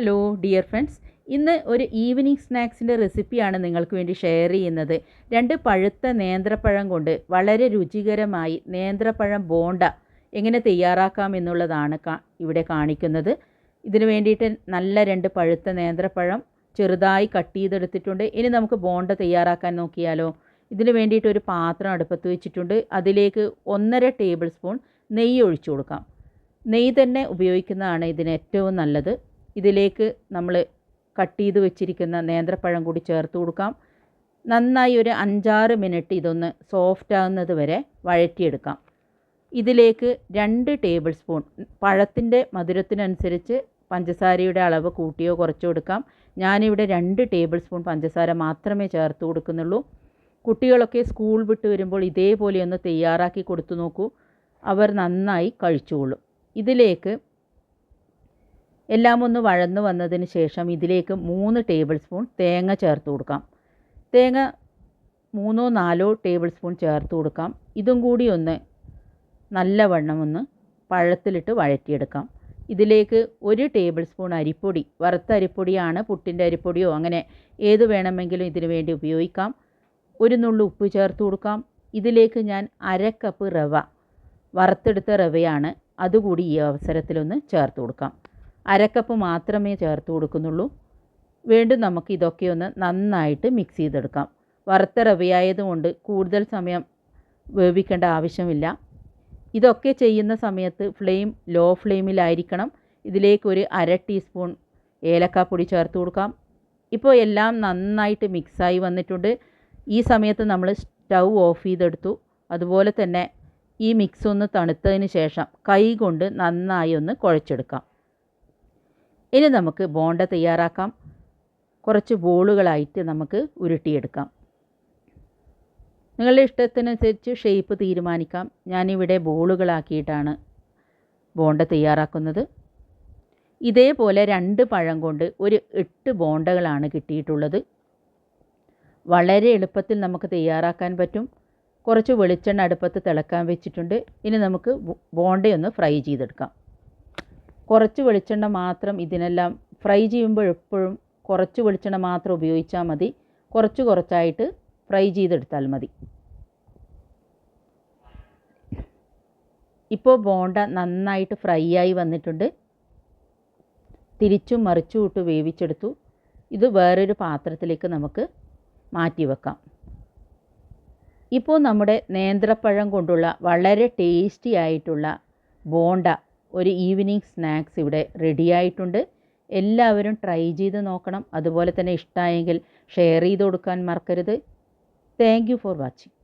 Hello dear friends ഇന്ന് ഒരു evening സ്നാക്സിന്റെ റെസിപ്പിയാണ് നിങ്ങൾക്ക് വേണ്ടി ഷെയർ ചെയ്യുന്നത്. രണ്ട് പഴുത്ത നേന്ത്രപ്പഴം കൊണ്ട് വളരെ രുചികരമായി നേന്ത്രപ്പഴം ബോണ്ട എങ്ങനെ തയ്യാറാക്കാം എന്നുള്ളതാണ് ഇവിടെ കാണിക്കുന്നത്. ഇതിന് വേണ്ടിയിട്ട് നല്ല രണ്ട് പഴുത്ത നേന്ത്രപ്പഴം ചെറുതായി കട്ട് ചെയ്തെടുത്തിട്ടുണ്ട്. ഇനി നമുക്ക് ബോണ്ട തയ്യാറാക്കാൻ നോക്കിയാലോ. ഇതിന് വേണ്ടിയിട്ട് ഒരു പാത്രം അടുപ്പത്ത് വെച്ചിട്ടുണ്ട്. അതിലേക്ക് ഒന്നര ടേബിൾ സ്പൂൺ നെയ്യ് ഒഴിച്ചു കൊടുക്കാം. നെയ്യ് തന്നെ ഉപയോഗിക്കുന്നതാണ് ഇതിന് ഏറ്റവും നല്ലത്. ഇതിലേക്ക് നമ്മൾ കട്ട് ചെയ്ത് വെച്ചിരിക്കുന്ന നേന്ത്രപ്പഴം കൂടി ചേർത്ത് കൊടുക്കാം. നന്നായി ഒരു അഞ്ചാറ് മിനിറ്റ് ഇതൊന്ന് സോഫ്റ്റ് ആകുന്നത് വരെ വഴറ്റിയെടുക്കാം. ഇതിലേക്ക് രണ്ട് ടേബിൾ സ്പൂൺ പഴത്തിന്റെ മധുരത്തിനനുസരിച്ച് പഞ്ചസാരയുടെ അളവ് കൂട്ടിയോ കുറച്ചോ എടുക്കാം. ഞാനിവിടെ രണ്ട് ടേബിൾ സ്പൂൺ പഞ്ചസാര മാത്രമേ ചേർത്ത് കൊടുക്കുന്നുള്ളൂ. കുട്ടികളൊക്കെ സ്കൂൾ വിട്ട് വരുമ്പോൾ ഇതേപോലെ ഒന്ന് തയ്യാറാക്കി കൊടുത്തു നോക്കൂ. അവർ നന്നായി കഴിച്ചോളും. ഇതിലേക്ക് എല്ലാം ഒന്ന് വഴന്നു വന്നതിന് ശേഷം ഇതിലേക്ക് മൂന്ന് ടേബിൾ സ്പൂൺ തേങ്ങ ചേർത്ത് കൊടുക്കാം. തേങ്ങ മൂന്നോ നാലോ ടേബിൾ സ്പൂൺ ചേർത്ത് കൊടുക്കാം. ഇതും കൂടി ഒന്ന് നല്ലവണ്ണം ഒന്ന് പഴത്തിലിട്ട് വഴറ്റിയെടുക്കാം. ഇതിലേക്ക് ഒരു ടേബിൾ സ്പൂൺ അരിപ്പൊടി വറുത്ത അരിപ്പൊടിയാണ് പുട്ടിന്റെ അരിപ്പൊടിയോ അങ്ങനെ ഏത് വേണമെങ്കിലും ഇതിനു വേണ്ടി ഉപയോഗിക്കാം. ഒരു നുള്ളു ഉപ്പ് ചേർത്ത് കൊടുക്കാം. ഇതിലേക്ക് ഞാൻ അര കപ്പ് റവ വറുത്തെടുത്ത റവയാണ്. അതുകൂടി ഈ അവസരത്തിലൊന്ന് ചേർത്ത് കൊടുക്കാം. അരക്കപ്പ് മാത്രമേ ചേർത്ത് കൊടുക്കുന്നുള്ളൂ. വീണ്ടും നമുക്ക് ഇതൊക്കെ ഒന്ന് നന്നായിട്ട് മിക്സ് ചെയ്തെടുക്കാം. വറുത്ത റവയായതുകൊണ്ട് കൂടുതൽ സമയം വേവിക്കേണ്ട ആവശ്യമില്ല. ഇതൊക്കെ ചെയ്യുന്ന സമയത്ത് ഫ്ലെയിം ലോ ഫ്ലെയിമിലായിരിക്കണം. ഇതിലേക്ക് ഒരു അര ടീസ്പൂൺ ഏലക്കാപ്പൊടി ചേർത്ത് കൊടുക്കാം. ഇപ്പോൾ എല്ലാം നന്നായിട്ട് മിക്സായി വന്നിട്ടുണ്ട്. ഈ സമയത്ത് നമ്മൾ സ്റ്റൗ ഓഫ് ചെയ്തെടുത്തു. അതുപോലെ തന്നെ ഈ മിക്സ് ഒന്ന് തണുത്തതിന് ശേഷം കൈ കൊണ്ട് നന്നായി ഒന്ന് കുഴച്ചെടുക്കാം. ഇനി നമുക്ക് ബോണ്ട തയ്യാറാക്കാം. കുറച്ച് ബോളുകളായിട്ട് നമുക്ക് ഉരുട്ടിയെടുക്കാം. നിങ്ങളുടെ ഇഷ്ടത്തിനനുസരിച്ച് ഷേപ്പ് തീരുമാനിക്കാം. ഞാനിവിടെ ബോളുകളാക്കിയിട്ടാണ് ബോണ്ട തയ്യാറാക്കുന്നത്. ഇതേപോലെ രണ്ട് പഴം കൊണ്ട് ഒരു എട്ട് ബോണ്ടകളാണ് കിട്ടിയിട്ടുള്ളത്. വളരെ എളുപ്പത്തിൽ നമുക്ക് തയ്യാറാക്കാൻ പറ്റും. കുറച്ച് വെളിച്ചെണ്ണ അടുപ്പത്ത് തിളക്കാൻ വെച്ചിട്ടുണ്ട്. ഇനി നമുക്ക് ബോണ്ടയൊന്ന് ഫ്രൈ ചെയ്തെടുക്കാം. കുറച്ച് വെളിച്ചെണ്ണ മാത്രം ഇതിനെല്ലാം ഫ്രൈ ചെയ്യുമ്പോൾ എപ്പോഴും കുറച്ച് വെളിച്ചെണ്ണ മാത്രം ഉപയോഗിച്ചാൽ മതി. കുറച്ച് കുറച്ചായിട്ട് ഫ്രൈ ചെയ്തെടുത്താൽ മതി. ഇപ്പോൾ ബോണ്ട നന്നായിട്ട് ഫ്രൈ ആയി വന്നിട്ടുണ്ട്. തിരിച്ചും മറിച്ചും ഇട്ട് വേവിച്ചെടുത്തു. ഇത് വേറൊരു പാത്രത്തിലേക്ക് നമുക്ക് മാറ്റി വെക്കാം. ഇപ്പോൾ നമ്മുടെ നേന്ത്രപ്പഴം കൊണ്ടുള്ള വളരെ ടേസ്റ്റി ആയിട്ടുള്ള ബോണ്ട ഒരു ഈവനിങ് സ്നാക്സ് ഇവിടെ റെഡി ആയിട്ടുണ്ട്. എല്ലാവരും ട്രൈ ചെയ്ത് നോക്കണം. അതുപോലെ തന്നെ ഇഷ്ടമായെങ്കിൽ ഷെയർ ചെയ്ത് കൊടുക്കാൻ മറക്കരുത്. Thank for watching